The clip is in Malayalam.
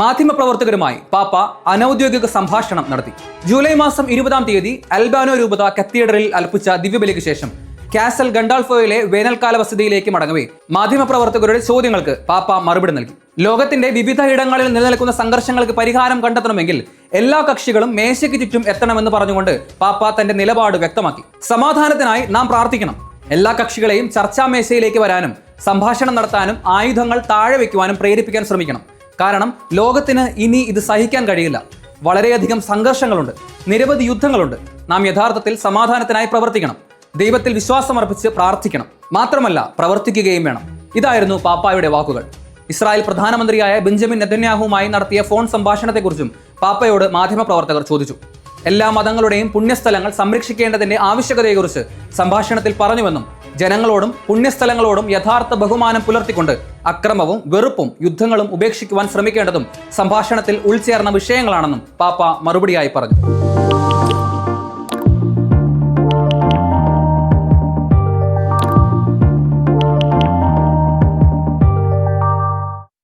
മാധ്യമപ്രവർത്തകരുമായി പാപ്പ അനൌദ്യോഗിക സംഭാഷണം നടത്തി. ജൂലൈ മാസം ഇരുപതാം തീയതി അൽബാനോ രൂപത കത്തീഡ്രലിൽ അൽപ്പിച്ച ദിവ്യബലിക്ക് ശേഷം കാസൽ ഗണ്ടാൾഫോയിലെ വേനൽക്കാല വസതിയിലേക്ക് മടങ്ങവേ മാധ്യമപ്രവർത്തകരുടെ ചോദ്യങ്ങൾക്ക് പാപ്പ മറുപടി നൽകി. ലോകത്തിന്റെ വിവിധ ഇടങ്ങളിൽ നിലനിൽക്കുന്ന സംഘർഷങ്ങൾക്ക് പരിഹാരം കണ്ടെത്തണമെങ്കിൽ എല്ലാ കക്ഷികളും മേശയ്ക്ക് ചുറ്റും എത്തണമെന്ന് പറഞ്ഞുകൊണ്ട് പാപ്പ തന്റെ നിലപാട് വ്യക്തമാക്കി. സമാധാനത്തിനായി നാം പ്രാർത്ഥിക്കണം. എല്ലാ കക്ഷികളെയും ചർച്ചാ മേശയിലേക്ക് വരാനും സംഭാഷണം നടത്താനും ആയുധങ്ങൾ താഴെ വയ്ക്കുവാനും പ്രേരിപ്പിക്കാൻ ശ്രമിക്കണം. കാരണം ലോകത്തിന് ഇനി ഇത് സഹിക്കാൻ കഴിയില്ല. വളരെയധികം സംഘർഷങ്ങളുണ്ട്. നിരവധി യുദ്ധങ്ങളുണ്ട്. നാം യഥാർത്ഥത്തിൽ സമാധാനത്തിനായി പ്രവർത്തിക്കണം. ദൈവത്തിൽ വിശ്വാസമർപ്പിച്ച് പ്രാർത്ഥിക്കണം. മാത്രമല്ല പ്രവർത്തിക്കുകയും വേണം. ഇതായിരുന്നു പാപ്പായുടെ വാക്കുകൾ. ഇസ്രായേൽ പ്രധാനമന്ത്രിയായ ബെഞ്ചമിൻ നെതന്യാഹുവുമായി നടത്തിയ ഫോൺ സംഭാഷണത്തെക്കുറിച്ചും പാപ്പയോട് മാധ്യമപ്രവർത്തകർ ചോദിച്ചു. എല്ലാ മതങ്ങളുടെയും പുണ്യസ്ഥലങ്ങൾ സംരക്ഷിക്കേണ്ടതിന്റെ ആവശ്യകതയെക്കുറിച്ച് സംഭാഷണത്തിൽ പറഞ്ഞുവെന്നും ജനങ്ങളോടും പുണ്യസ്ഥലങ്ങളോടും യഥാർത്ഥ ബഹുമാനം പുലർത്തിക്കൊണ്ട് അക്രമവും വെറുപ്പും യുദ്ധങ്ങളും ഉപേക്ഷിക്കുവാൻ ശ്രമിക്കേണ്ടതും സംഭാഷണത്തിൽ ഉൾച്ചേർന്ന വിഷയങ്ങളാണെന്നും പാപ്പ മറുപടിയായി പറഞ്ഞു